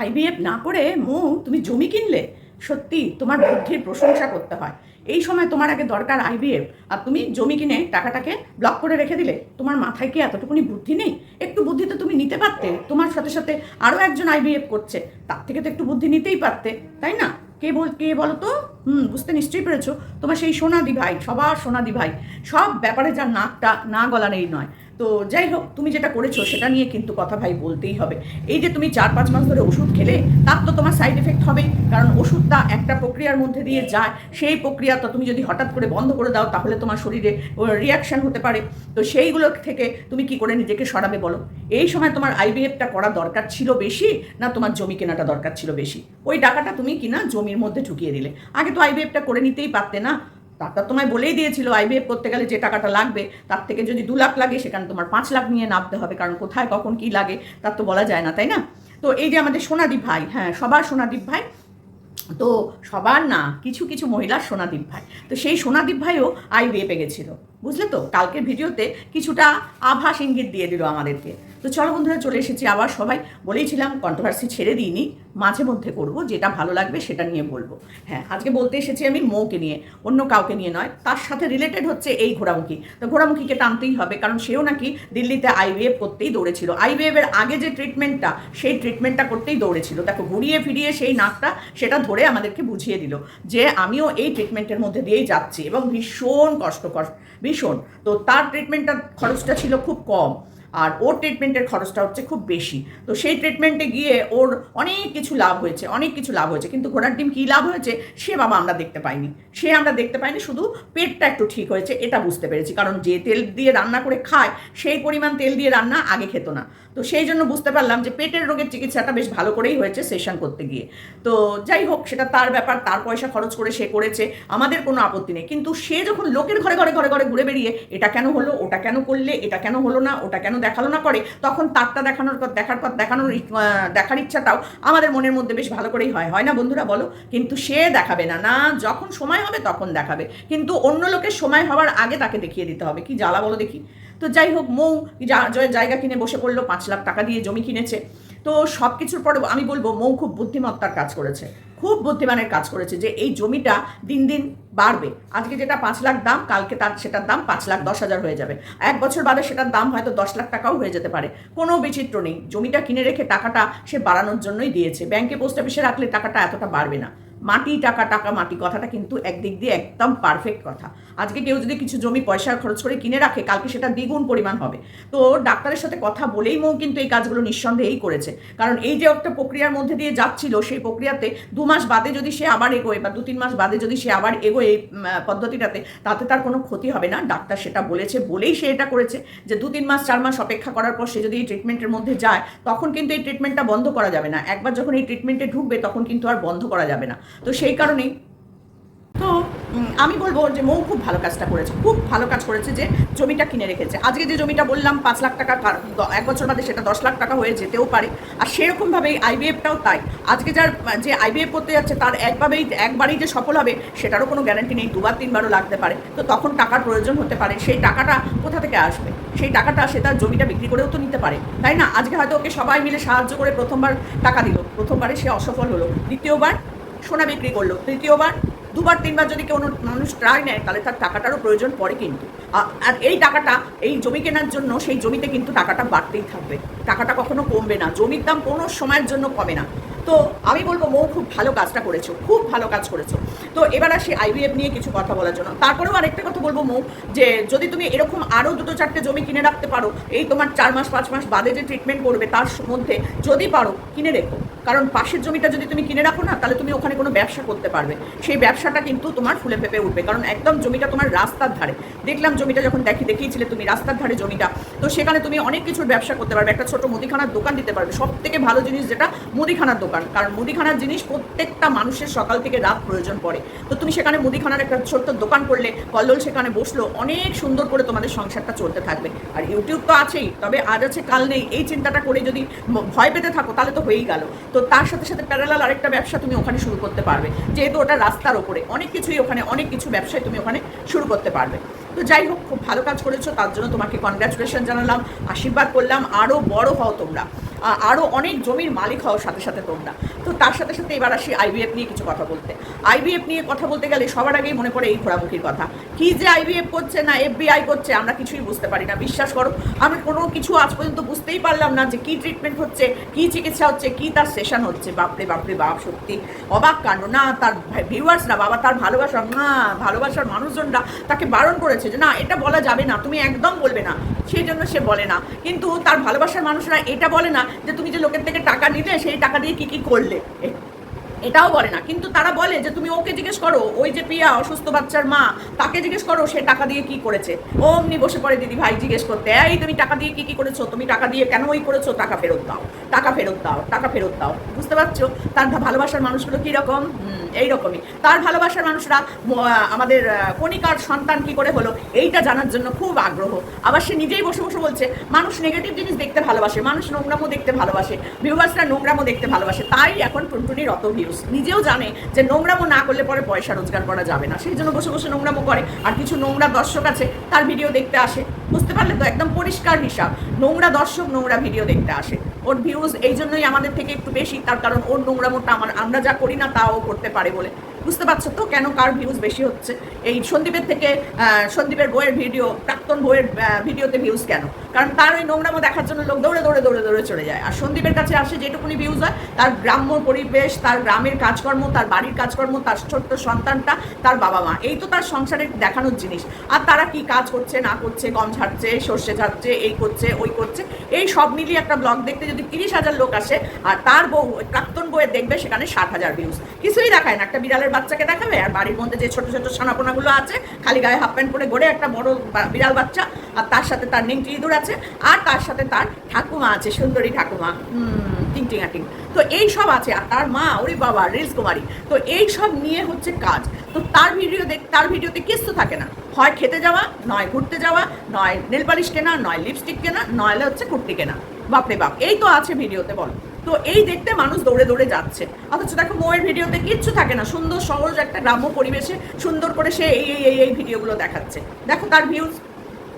IVF না করে মৌ, তুমি জমি কিনলে, সত্যি তোমার বুদ্ধির প্রশংসা করতে হয়। এই সময় তোমার আগে দরকার আইভিএফ আর তুমি জমি কিনে টাকাটাকে ব্লক করে রেখে দিলে, তোমার মাথায় কি এতটুকুনি বুদ্ধি নেই? একটু বুদ্ধি তো তুমি নিতে পারতে, তোমার সাথে সাথে আরও একজন আইভিএফ করছে। তার থেকে তো একটু বুদ্ধি নিতেই পারতে, তাই না? কে বল, কে বলো তো? হুম, বুঝতে নিশ্চয়ই পেরেছ। তোমার সেই সোনাদি ভাই সবার সোনাদি ভাই সব ব্যাপারে যার নাকটা, না গলার এই নয়। তো যাই হোক, তুমি যেটা করেছ সেটা নিয়ে কিন্তু কথা ভাই বলতেই হবে। এই যে তুমি চার পাঁচ মাস ধরে ওষুধ খেলে, তার তো তোমার সাইড এফেক্ট হবে। কারণ ওষুধটা একটা প্রক্রিয়ার মধ্যে দিয়ে যায়, সেই প্রক্রিয়াটা তুমি যদি হঠাৎ করে বন্ধ করে দাও, তাহলে তোমার শরীরে রিয়াকশন হতে পারে। তো সেইগুলো থেকে তুমি কি করে নিজেকে সরাবে বলো? এই সময় তোমার আইবিএফটা করা দরকার ছিল বেশি, না তোমার জমি কেনাটা দরকার ছিল বেশি? ওই টাকাটা তুমি কিনা জমির মধ্যে ঢুকিয়ে দিলে। আগে তো আইবিএফটা করে নিতেই পারতে না। ডাক্তার তোমায় বলেই দিয়েছিল আইবিএফ করতে গেলে যে টাকাটা লাগবে, তার থেকে যদি দু লাখ লাগে, সেখানে তোমার পাঁচ লাখ নিয়ে নামতে হবে, কারণ কোথায়, কখন কি লাগে, তার তো বলা যায় না, তাই না? তো এই যে আমাদের সোনাদীপ ভাই হ্যাঁ সবার সোনাদীপ ভাই, তো সবার না, কিছু কিছু মহিলার সোনাদীপ ভাই, তো সেই সোনাদীপ ভাইও আইবিএফে গেছিল, বুঝলে তো? কালকের ভিডিওতে কিছুটা আভাস ইঙ্গিত দিয়ে দিল আমাদেরকে। তো চলো বন্ধুরা, চলে এসেছি আবার সবাই। বলেইছিলাম কন্ট্রোভার্সি ছেড়ে দিইনি, মাঝে মধ্যে করব, যেটা ভালো লাগবে সেটা নিয়ে বলব। হ্যাঁ আজকে বলতে এসেছি আমি মৌকে নিয়ে, অন্য কাউকে নিয়ে নয়, তার সাথে রিলেটেড হচ্ছে এই ঘোড়ামুখী। তো ঘোড়ামুখীকে টানতেই হবে, কারণ সেও নাকি দিল্লিতে আইভিএফ করতেই দৌড়েছিল। আইভিএফ এর আগে যে ট্রিটমেন্টটা সেই ট্রিটমেন্টটা করতেই দৌড়েছিল। দেখো, ঘুরিয়ে ফিরিয়ে সেই নাকটা সেটা ধরে আমাদেরকে বুঝিয়ে দিল যে আমিও এই ট্রিটমেন্টের মধ্যে দিয়েই যাচ্ছি এবং ভীষণ কষ্টকর, ভীষণ। তো তার ট্রিটমেন্টটার খরচটা ছিল খুব কম। আর ওর ট্রিটমেন্টের খরচটা হচ্ছে খুব বেশি। তো সেই ট্রিটমেন্টে গিয়ে ওর অনেক কিছু লাভ হয়েছে, অনেক কিছু লাভ হয়েছে। কিন্তু ঘোড়ার ডিম কী লাভ হয়েছে, সে বাবা আমরা দেখতে পাইনি। সে আমরা দেখতে পাইনি, শুধু পেটটা একটু ঠিক হয়েছে, এটা বুঝতে পেরেছি। কারণ যে তেল দিয়ে রান্না করে খায়, সেই পরিমাণ তেল দিয়ে রান্না আগে খেত না। তো সেই জন্য বুঝতে পারলাম যে পেটের রোগের চিকিৎসাটা বেশ ভালো করেই হয়েছে সেশন করতে গিয়ে। তো যাই হোক, সেটা তার ব্যাপার, তার পয়সা খরচ করে সে করেছে, আমাদের কোনো আপত্তি নেই। কিন্তু সে যখন লোকের ঘরে ঘরে ঘরে ঘরে ঘুরে বেরিয়ে, এটা কেন হলো, ওটা কেন করলে, এটা কেন হলো না, ওটা কেন দেখাল না করে, তখন তারটা দেখানোর পর, দেখার পর দেখানোর দেখার ইচ্ছাটাও আমাদের মনের মধ্যে বেশ ভালো করেই হয়। হয় না বন্ধুরা বলো? কিন্তু সে দেখাবে না। না, যখন সময় হবে তখন দেখাবে। কিন্তু অন্য লোকের সময় হওয়ার আগে তাকে দেখিয়ে দিতে হবে। কি জ্বালা বলো দেখি। তো যাই হোক, মৌ জায়গা কিনে বসে পড়ল, পাঁচ লাখ টাকা দিয়ে জমি কিনেছে। তো সব কিছুর পরে আমি বলব, মৌ খুব বুদ্ধিমত্তার কাজ করেছে। খুব বুদ্ধিমানের কাজ করেছে যে এই জমিটা দিন দিন বাড়বে। আজকে যেটা পাঁচ লাখ দাম, কালকে তার সেটার দাম পাঁচ লাখ দশ হাজার হয়ে যাবে। এক বছর বাদে সেটার দাম হয়তো দশ লাখ টাকাও হয়ে যেতে পারে। কোনো বিচিত্র নেই। জমিটা কিনে রেখে টাকাটা সে বাড়ানোর জন্যই দিয়েছে। ব্যাংকে পোস্ট অফিসে রাখলে টাকাটা এতটা বাড়বে না। মাটি টাকা টাকা, মাটি কথাটা কিন্তু একদিক দিয়ে একদম পারফেক্ট কথা। আজকে কেউ যদি কিছু জমি পয়সা খরচ করে কিনে রাখে, কালকে সেটা দ্বিগুণ পরিমাণ হবে। তো ডাক্তারের সাথে কথা বলেই মৌ কিন্তু এই কাজগুলো নিঃসন্দেহেই করেছে। কারণ এই যে একটা প্রক্রিয়ার মধ্যে দিয়ে যাচ্ছিল, সেই প্রক্রিয়াতে দু মাস বাদে যদি সে আবার এগোয় বা দু তিন মাস বাদে যদি সে আবার এগোয় এই পদ্ধতিটাতে, তাতে তার কোনো ক্ষতি হবে না। ডাক্তার সেটা বলেছে, বলেই সে এটা করেছে যে দু তিন মাস, চার মাস অপেক্ষা করার পর সে যদি এই ট্রিটমেন্টের মধ্যে যায়, তখন কিন্তু এই ট্রিটমেন্টটা বন্ধ করা যাবে না। একবার যখন এই ট্রিটমেন্টে ঢুকবে, তখন কিন্তু আর বন্ধ করা যাবে না। তো সেই কারণেই। তো আমি বলব যে মৌ খুব ভালো কাজটা করেছে, খুব ভালো কাজ করেছে যে জমিটা কিনে রেখেছে। আজকে যে জমিটা বললাম, পাঁচ লাখ টাকা এক বছর বাদে সেটা দশ লাখ টাকা হয়ে যেতেও পারে। আর সেরকমভাবেই আইবিএফটাও তাই। আজকে যার, যে আইবিএফ করতে যাচ্ছে, তার একভাবেই, একবারই যে সফল হবে, সেটারও কোনো গ্যারান্টি নেই, দুবার, তিনবারও লাগতে পারে। তো তখন টাকার প্রয়োজন হতে পারে। সেই টাকাটা কোথা থেকে আসবে? সেই টাকাটা সে তার জমিটা বিক্রি করেও তো নিতে পারে। তাই না? আজকে হয়তো ওকে সবাই মিলে সাহায্য করে প্রথমবার টাকা দিল। প্রথমবারে সে অসফল হলো। দ্বিতীয়বার সোনা বিক্রি করল। তৃতীয়বার, দুবার, তিনবার যদি কোনো মানুষ ট্রাই নেয়, তাহলে তার টাকাটারও প্রয়োজন পড়ে কিন্তু। আর এই টাকাটা, এই জমি কেনার জন্য সেই জমিতে কিন্তু টাকাটা বাড়তেই থাকবে। টাকাটা কখনো কমবে না, জমির দাম কোনো সময়ের জন্য কমে না। তো আমি বলব, মৌ খুব ভালো কাজটা করেছ, খুব ভালো কাজ করেছ। তো এবার আসি আইভিএফ নিয়ে কিছু কথা বলার জন্য। তারপরেও আরেকটা কথা বলব মৌ, যে যদি তুমি এরকম আরও দুটো চারটে জমি কিনে রাখতে পারো, এই তোমার চার মাস, পাঁচ মাস বাদে যে ট্রিটমেন্ট করবে, তার মধ্যে যদি পারো, কিনে রেখো। কারণ পাশের জমিটা যদি তুমি কিনে রাখো না, তাহলে তুমি ওখানে কোনো ব্যবসা করতে পারবে। সেই ব্যবসাটা কিন্তু তোমার ফুলে ফেপে উঠবে। কারণ একদম জমিটা তোমার রাস্তার ধারে। দেখলাম জমিটা যখন দেখি, দেখিয়েছিলে তুমি রাস্তার ধারে জমিটা। তো সেখানে তুমি অনেক কিছুর ব্যবসা করতে পারবে। একটা ছোট মুদিখানার দোকান দিতে পারবে। সব থেকে ভালো জিনিস যেটা, মুদিখানার দোকান। কারণ মুদিখানার জিনিস প্রত্যেকটা মানুষের সকাল থেকে রাত প্রয়োজন পড়ে। তো তুমি সেখানে মুদিখানার একটা ছোট্ট দোকান করলে, কল্লোল সেখানে বসল, অনেক সুন্দর করে তোমাদের সংসারটা চলতে থাকবে। আর ইউটিউব তো আছেই, তবে আজ আছে, কাল নেই। এই চিন্তাটা করে যদি ভয় পেতে থাকো, তাহলে তো হয়েই গেল। তো তার সাথে সাথে প্যারালাল আরেকটা ব্যবসা তুমি ওখানে শুরু করতে পারবে। যেহেতু ওটা রাস্তার ওপরে, অনেক কিছুই ওখানে, অনেক কিছু ব্যবসায় তুমি ওখানে শুরু করতে পারবে। তো যাই হোক, খুব ভালো কাজ করেছ, তার জন্য তোমাকে কনগ্রাচুলেশন জানালাম, আশীর্বাদ করলাম আরও বড় হও তোমরা। আরও অনেক জমির মালিক হও সাথে সাথে তোমরা। তো তার সাথে সাথে এবার আসি আইভিএফ নিয়ে কিছু কথা বলতে। আইভিএফ নিয়ে কথা বলতে গেলে সবার আগেই মনে পড়ে এই ঘোরামুখির কথা। কি যে আইভিএফ করছে না এফবিআই করছে, আমরা কিছুই বুঝতে পারি না, বিশ্বাস করো। আমি কোনো কিছু আজ পর্যন্ত বুঝতেই পারলাম না যে কি ট্রিটমেন্ট হচ্ছে, কি চিকিৎসা হচ্ছে, কি তার সেশন হচ্ছে। বাপরে বাপরে, বাপ, সত্যি। অবাক কাণ্ড। না, তার ভিউয়ার্সরা বাবা, তার ভালোবাসা, না, ভালোবাসার মানুষজনরা তাকে বারণ করেছে যে, না, এটা বলা যাবে না, তুমি একদম বলবে না। সেই জন্য সে বলে না। কিন্তু তার ভালোবাসার মানুষরা এটা বলে না যে, তুমি যে লোকের থেকে টাকা নিলে, সেই টাকা দিয়ে কি কি করলে? এটাও বলে না। কিন্তু তারা বলে যে, তুমি ওকে জিজ্ঞেস করো, ওই যে প্রিয়া, অসুস্থ বাচ্চার মা, তাকে জিজ্ঞেস করো সে টাকা দিয়ে কি করেছে। অমনি বসে পড়ে, দিদি ভাই, জিজ্ঞেস করতে, এই তুমি টাকা দিয়ে কি কি করেছ? তুমি টাকা দিয়ে কেন ওই করেছ? টাকা ফেরত দাও, টাকা ফেরত দাও, টাকা ফেরত দাও। বুঝতে পারছ? তার ভালোবাসার মানুষগুলো কীরকম এইরকমই। তার ভালোবাসার মানুষরা আমাদের কণিকার সন্তান কি করে হলো, এইটা জানার জন্য খুব আগ্রহ। আবার সে নিজেই বসে বসে বলছে, মানুষ নেগেটিভ জিনিস দেখতে ভালোবাসে, মানুষ নোংরামো দেখতে ভালোবাসে ভিউয়ার্সরা নোংরামো দেখতে ভালোবাসে। তাই এখন টুনটুনির অত ভিউজ নিজেও জানে যে নোংরামো না করলে পরে পয়সা রোজগার করা যাবে না। সেই জন্য বসে বসে নোংরামো করে। আর কিছু নোংরা দর্শক আছে, তার ভিডিও দেখতে আসে। বুঝতে পারলে তো একদম পরিষ্কার হিসাব। নোংরা দর্শক নোংরা ভিডিও দেখতে আসে। ওর ভিউজ এই জন্যই আমাদের থেকে একটু বেশি, তার কারণ ওর নোংরামোটা আমার, আমরা যা করি না তাও করতে পারে বলে। বুঝতে পারছ তো কেন কার ভিউজ বেশি হচ্ছে? এই সন্দীপের থেকে সন্দীপের বইয়ের ভিডিও প্রাক্তন বইয়ের ভিডিওতে ভিউজ কেন? কারণ তার ওই নোংরামো দেখার জন্য লোক দৌড়ে দৌড়ে দৌড়ে দৌড়ে চলে যায়। আর সন্দীপের কাছে আসে যেটুকুনি ভিউজ হয়, তার গ্রাম্য পরিবেশ, তার গ্রামের কাজকর্ম, তার বাড়ির কাজকর্ম, তার ছোট্ট সন্তানটা, তার বাবা মা। এই তো তার সংসারের দেখানোর জিনিস। আর তারা কি কাজ করছে, না করছে, গম ঝাড়ছে, সর্ষে ঝাড়ছে, এই করছে, ওই করছে, এই সব মিলিয়ে একটা ব্লগ দেখতে যদি তিরিশ হাজার লোক আসে, আর তার বউ প্রাক্তন বইয়ের দেখবে সেখানে ষাট হাজার ভিউজ কিছুই দেখায় না। একটা বিড়ালের বাচ্চাকে দেখাবে, আর বাড়ির মধ্যে যে ছোট ছোট সোনাপোনাগুলো আছে, খালি গায়ে হাফ প্যান্ট পরে গড়ে একটা বড় বিড়াল বাচ্চা, আর তার সাথে তার নেংটি ইঁদুর আছে, আর তার সাথে তার ঠাকুমা আছে, সুন্দরী ঠাকুমা হুম টিং টিং। তো এই সব আছে, আর তার মা, ওরে বাবা, রিলস কুমারী। তো এই সব নিয়ে হচ্ছে কাজ। তো তার ভিডিও দেখ, তার ভিডিওতে কিচ্ছু থাকে না। হয় খেতে যাওয়া, নয় ঘুরতে যাওয়া, নয় নেল পালিশ কেনা, নয় লিপস্টিক কেনা নয়লে হচ্ছে কুর্তি কেনা। বাপরে বাপ, এই তো আছে ভিডিওতে, বল। তো এই দেখতে মানুষ দৌড়ে দৌড়ে যাচ্ছে। অথচ দেখো মোয়ের ভিডিওতে কিচ্ছু থাকে না। সুন্দর, সহজ একটা গ্রাম্য পরিবেশে সুন্দর করে সে এই এই এই ভিডিওগুলো দেখাচ্ছে। দেখো তার ভিউজ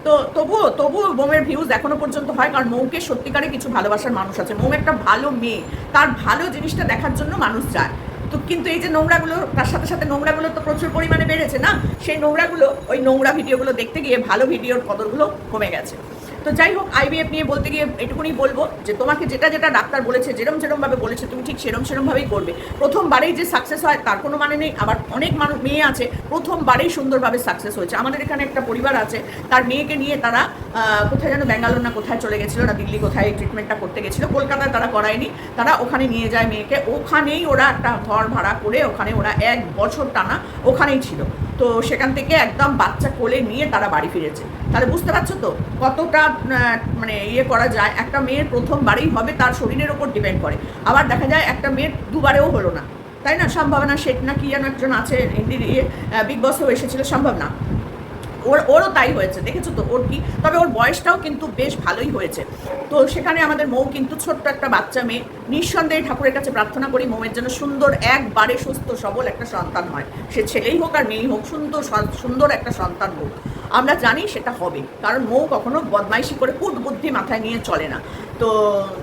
তো তবুও তবুও মোমের ভিউজ এখনও পর্যন্ত হয়, কারণ মৌকে সত্যিকারে কিছু ভালোবাসার মানুষ আছে। মৌ একটা ভালো মেয়ে। তার ভালো জিনিসটা দেখার জন্য মানুষ যায়। তো কিন্তু এই যে নোংরাগুলো, তার সাথে সাথে নোংরাগুলো তো প্রচুর পরিমাণে বেড়েছে না? সেই নোংরাগুলো, ওই নোংরা ভিডিওগুলো দেখতে গিয়ে ভালো ভিডিওর কদরগুলো কমে গেছে। তো যাই হোক আইবিএফ নিয়ে বলতে গিয়ে এটুকুনি বলব যে তোমাকে যেটা যেটা ডাক্তার বলেছে, যেরম যেরমভাবে বলেছে, তুমি ঠিক সেরম সেরমভাবেই করবে। প্রথমবারেই যে সাকসেস হয়, তার কোনো মানে নেই। আবার অনেক মানুষ, মেয়ে আছে, প্রথমবারেই সুন্দরভাবে সাকসেস হয়েছে। আমাদের এখানে একটা পরিবার আছে, তার মেয়েকে নিয়ে তারা কোথায় যেন ব্যাঙ্গালোর না কোথায় চলে গেছিল, না দিল্লি কোথায় ট্রিটমেন্টটা করতে গেছিল, কলকাতায় তারা করায়নি। তারা ওখানে নিয়ে যায় মেয়েকে। ওখানেই ওরা একটা ঘর ভাড়া করে, ওখানে ওরা এক বছর টানা ওখানেই ছিল। তো সেখান থেকে একদম বাচ্চা কোলে নিয়ে তারা বাড়ি ফিরেছে। তাহলে বুঝতে পারছ তো কতটা মানে ইয়ে করা যায়? একটা মেয়ের প্রথমবারেই হবে তার শরীরের ওপর ডিপেন্ড করে। আবার দেখা যায় একটা মেয়ের দুবারেও হলো না। তাই না? সম্ভাবনা শেখ না কি যেন একজন আছে, হিন্দির ইয়ে বিগ বসেও এসেছিল, সম্ভব না। ওর, ওরও তাই হয়েছে, দেখেছ তো? ওর কি? তবে ওর বয়সটাও কিন্তু বেশ ভালোই হয়েছে। তো সেখানে আমাদের মৌ কিন্তু ছোট্ট একটা বাচ্চা মেয়ে। নিঃসন্দেহে ঠাকুরের কাছে প্রার্থনা করি মৌয়ের জন্য সুন্দর, একবারে সুস্থ, সবল একটা সন্তান হয়। সে ছেলেই হোক আর মেয়েই হোক, সুন্দর সুন্দর একটা সন্তান হোক। আমরা জানি সেটা হবে, কারণ মৌ কখনো বদমাইশি করে কুট বুদ্ধি মাথায় নিয়ে চলে না। তো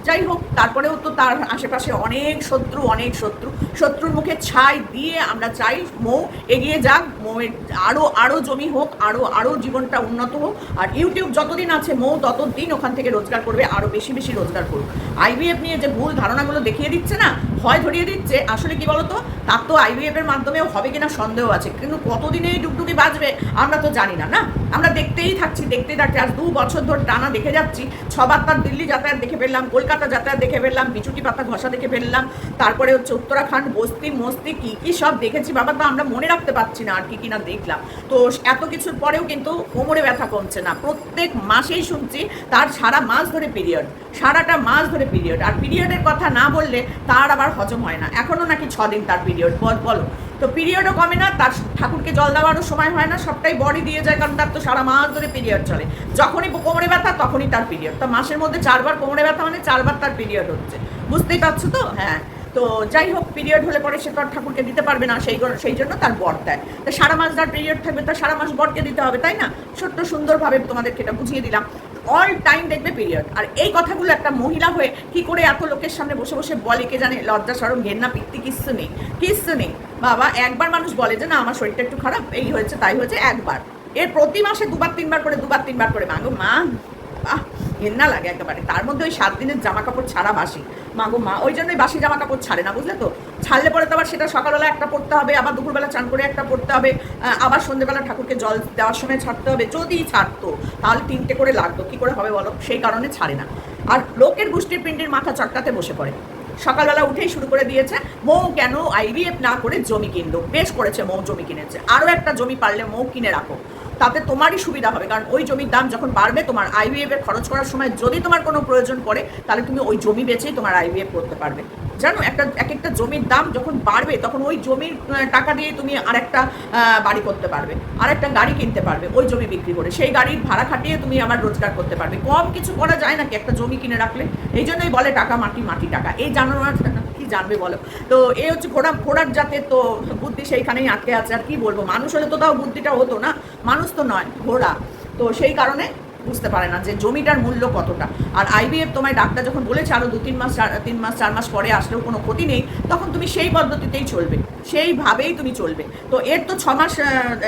যাই হোক, তারপরেও তো তার আশেপাশে অনেক শত্রু অনেক শত্রু। শত্রুর মুখে ছাই দিয়ে আমরা চাই মৌ এগিয়ে যাক, মৌয়ের আরও আরও জমি হোক আরও আরও জীবনটা উন্নত হোক। আর ইউটিউব যতদিন আছে, মৌ ততদিন ওখান থেকে রোজগার করবে আরও বেশি বেশি রোজগার করুক। আইভিএফ নিয়ে যে ভুল ধারণাগুলো দেখিয়ে দিচ্ছে না? ভয় ধরিয়ে দিচ্ছে। আসলে কি বলতো? তার তো আইভিএফ এর মাধ্যমেও হবে কিনা সন্দেহ আছে। কিন্তু কতদিনে এই ডুগডুগি বাজবে, আমরা তো জানি না না? আমরা দেখতেই থাকছি দেখতেই থাকছি। আজ দু বছর ধরে টানা দেখে যাচ্ছি। ছবার তার দিল্লি যাতায়াত দেখে ফেললাম, কলকাতা যাতায়াত দেখে ফেললাম, বিচুটি পাতা ঘষা দেখে ফেললাম, তারপরে হচ্ছে উত্তরাখণ্ড, বস্তি, মস্তি, কি কি সব দেখেছি। বাবা, তো আমরা মনে রাখতে পারছি না আর কি কি না দেখলাম। তো এত কিছুর পরেও কিন্তু কোমরে ব্যথা কমছে না। প্রত্যেক মাসেই শুনছি তার সারা মাস ধরে পিরিয়ড সারাটা মাস ধরে পিরিয়ড আর পিরিয়ডের কথা না বললে তার আবার হজম হয় না। এখনও নাকি ছ দিন তার পিরিয়ড বল তো পিরিয়ডও কমে না, তার ঠাকুরকে জল দেওয়ারও সময় হয় না, সবটাই বডি দিয়ে যায়, কারণ তার তো সারা মাস ধরে পিরিয়ড চলে। যখনই কোমরে ব্যথা, তখনই তার পিরিয়ড তো মাসের মধ্যে চারবার কোমরে ব্যথা মানে চারবার তার পিরিয়ড হচ্ছে। বুঝতেই পারছ তো? হ্যাঁ। তো তো যাই হোক পিরিয়ড হলে পরে সে তো আর ঠাকুরকে দিতে পারবে না, সেই সেই জন্য তার বর দেয়। তো সারা মাস যার পিরিয়ড থাকবে, তার সারা মাস বরকে দিতে হবে, তাই না? ছোট্ট সুন্দরভাবে তোমাদেরকে এটা বুঝিয়ে দিলাম। অল টাইম দেখবে পিরিয়ড আর এই কথাগুলো একটা মহিলা হয়ে কি করে এত লোকের সামনে বসে বসে বলে কে জানে, লজ্জা সরম ঘেন্না, পিত্তি, কিচ্ছু নেই কিচ্ছু নেই। বাবা, একবার মানুষ বলে যে, না, আমার শরীরটা একটু খারাপ, এই হয়েছে, তাই হয়েছে, একবার। এর প্রতি মাসে দুবার, তিনবার করে, দুবার, তিনবার করে মাগো, মা আহ ঘেন্না লাগে একেবারে। তার মধ্যে ওই সাত দিনের জামা কাপড় ছাড়া বাসি। মাগো মা, ওই জন্যই বাসি জামা কাপড় ছাড়ে না, বুঝলে তো? ছাড়লে পরে তো আবার সেটা সকালবেলা একটা পড়তে হবে, আবার দুপুরবেলা চান করে একটা পড়তে হবে আবার সন্ধ্যেবেলা ঠাকুরকে জল দেওয়ার সময় ছাড়তে হবে, যদি ছাড়তো, তাহলে তিনটে করে লাগতো। কি করে হবে বলো? সেই কারণে ছাড়ে না। আর লোকের গোষ্ঠীর পিণ্ডির মাথা চটকাতে বসে পড়ে। সকালবেলা উঠেই শুরু করে দিয়েছে, মৌ কেন আইভিএফ না করে জমি কিনলো? বেশ করেছে, মৌ জমি কিনেছে। আরও একটা জমি পারলে মৌ কিনে রাখো। তাতে তোমারই সুবিধা হবে। কারণ ওই জমির দাম যখন বাড়বে, তোমার আইভিএফ এর খরচ করার সময় যদি তোমার কোনো প্রয়োজন পড়ে, তাহলে তুমি ওই জমি বেচেই তোমার আইভিএফ করতে পারবে। জানো, একটা এক একটা জমির দাম যখন বাড়বে, তখন ওই জমির টাকা দিয়ে তুমি আরেকটা বাড়ি করতে পারবে, আরেকটা গাড়ি কিনতে পারবে, ওই জমি বিক্রি করে। সেই গাড়ির ভাড়া খাটিয়ে তুমি আবার রোজগার করতে পারবে। কম কিছু করা যায় নাকি একটা জমি কিনে রাখলে? এই জন্যই বলে টাকা মাটি মাটি টাকা। এই জানোয়ার কি জানবে বলো। তো এই হচ্ছে ঘোড়া, ঘোড়ার জাতের তো বুদ্ধি সেইখানেই আটকে আছে, আর কি বলব? মানুষ হলে তো তাও বুদ্ধিটা হতো না। মানুষ তো নয়, ঘোড়া। তো সেই কারণে বুঝতে পারে না যে জমিটার মূল্য কতটা। আর আইবিএফ তোমায় ডাক্তার যখন বলেছে আরও দু তিন মাস, চার- তিন মাস, চার মাস পরে আসলেও কোনো ক্ষতি নেই, তখন তুমি সেই পদ্ধতিতেই চলবে। সেইভাবেই তুমি চলবে। তো এর তো ছ মাস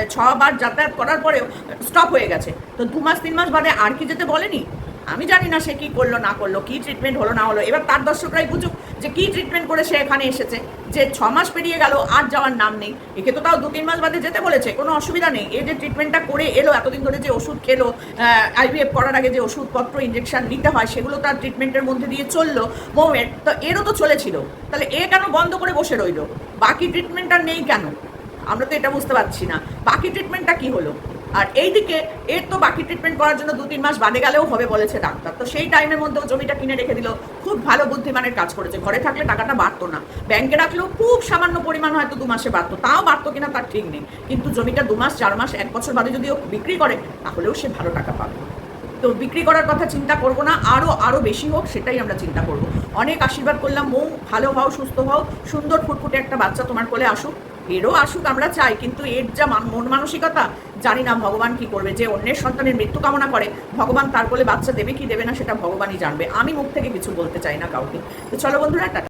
ছবার যাতায়াত করার পরেও স্টপ হয়ে গেছে। তো দু মাস, তিন মাস বাদে আর কি যেতে বলেনি? আমি জানি না সে কি করল, না করল, কি ট্রিটমেন্ট হলো, না হলো। এবার তার দর্শকরাই বুঝুক যে কি ট্রিটমেন্ট করে সে এখানে এসেছে, যে ছ মাস পেরিয়ে গেল, আর যাওয়ার নাম নেই। একে তো তাও দু তিন মাস বাদে যেতে বলেছে, কোনো অসুবিধা নেই। এই যে ট্রিটমেন্টটা করে এলো, এতদিন ধরে যে ওষুধ খেলো আইভিএফ করার আগে যে ওষুধপত্র ইঞ্জেকশন নিতে হয়, সেগুলো তার ট্রিটমেন্টের মধ্যে দিয়ে চলল। মৌয়ের, তো এরও তো চলেছিল। তাহলে এ কেন বন্ধ করে বসে রইল? বাকি ট্রিটমেন্টটা নেই কেন? আমরা তো এটা বুঝতে পারছি না। বাকি ট্রিটমেন্টটা কি হলো? আর এইদিকে এর তো বাকি ট্রিটমেন্ট করার জন্য দু তিন মাস বাদে গেলেও হবে বলেছে ডাক্তার। তো সেই টাইমের মধ্যেও জমিটা কিনে রেখে দিল। খুব ভালো বুদ্ধিমানের কাজ করেছে। ঘরে থাকলে টাকাটা বাড়তো না। ব্যাংকে রাখলেও খুব সামান্য পরিমাণ হয়তো দু মাসে বাড়তো। তাও বাড়তো কিনা তার ঠিক নেই। কিন্তু জমিটা দু মাস, চার মাস, এক বছর বাদে যদি ও বিক্রি করে, তাহলেও সে ভালো টাকা পাবে। তো বিক্রি করার কথা চিন্তা করব না। আরও আরও বেশি হোক, সেটাই আমরা চিন্তা করব। অনেক আশীর্বাদ করলাম। মৌ, ভালো হও, সুস্থ হও। সুন্দর ফুটফুটে একটা বাচ্চা তোমার কোলে আসুক। এরও আসুক, আমরা চাই। কিন্তু এর যা মান- মন মানসিকতা জানি না ভগবান কি করবে, যে অন্যের সন্তানের মৃত্যু কামনা করে, ভগবান তার বলে বাচ্চা দেবে কি দেবে না সেটা ভগবানই জানবে। আমি মুখ থেকে কিছু বলতে চাই না কাউকে। তো চলো বন্ধুরা